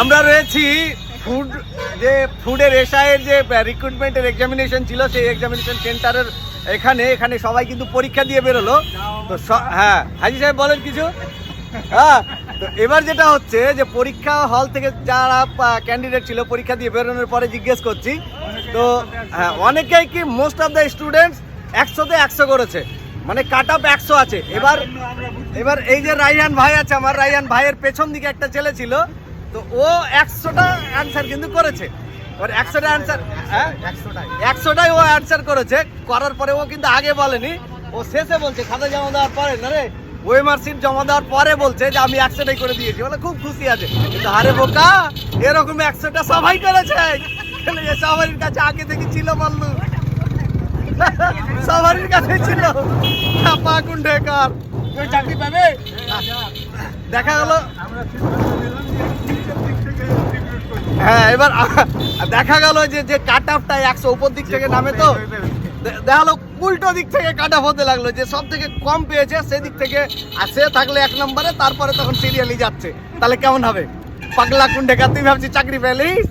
আমরা রয়েছি ফুড যে ফুডের এসআইয়ের যে রিক্রুটমেন্টের এক্সামিনেশন ছিল, সেই এক্সামিনেশন সেন্টারের এখানে এখানে সবাই কিন্তু পরীক্ষা দিয়ে বেরোলো। তো হ্যাঁ হাজি সাহেব বলেন কিছু? হ্যাঁ তো এবার যেটা হচ্ছে যে, পরীক্ষা হল থেকে যারা ক্যান্ডিডেট ছিল, পরীক্ষা দিয়ে বেরোনোর পরে জিজ্ঞেস করছি। তো হ্যাঁ অনেকেই কি মোস্ট অফ দ্য স্টুডেন্টস একশোতে একশো করেছে? মানে কাট অফ একশো আছে। এবার এবার এই যে রাইহান ভাই আছে, আমার রাইহান ভাইয়ের পেছন দিকে একটা ছেলে ছিল। তো ও একশোটা অ্যান্সার কিন্তু করেছে। এবার একশোটা অ্যান্সার হ্যাঁ? একশোটাই ও অ্যান্সার করেছে। করার পরে ও কিন্তু আগে বলেনি। ও শেষে বলছে, খাতা জমা দেওয়ার পরে, না রে? ওয়েমার সিট জমা দেওয়ার পরে বলছে যে আমি একশোটাই করে দিয়েছি। বলে খুব খুশি আছে। কিন্তু আরে বোকা, এরকম একশোটা সবাই করেছে। সবার কাছে আগে থেকে ছিল মাল্লু সবার কাছে ছিল। পা কুন্ডেকার চাকরি পাবে? দেখা গেল হ্যাঁ এবার দেখা গেল যে যে কাট আপটা একশো উপর দিক থেকে নামে তো দেখাল উল্টো দিক থেকে কাট আপ হতে লাগল যে সব থেকে কম পেয়েছে সেদিক থেকে আর সে থাকলে এক নম্বরে তারপরে তখন সিরিয়ালি যাচ্ছে। তাহলে কেমন হবে? পাগলা কুন্ডেকার তুই ভাবছি চাকরি পেলিস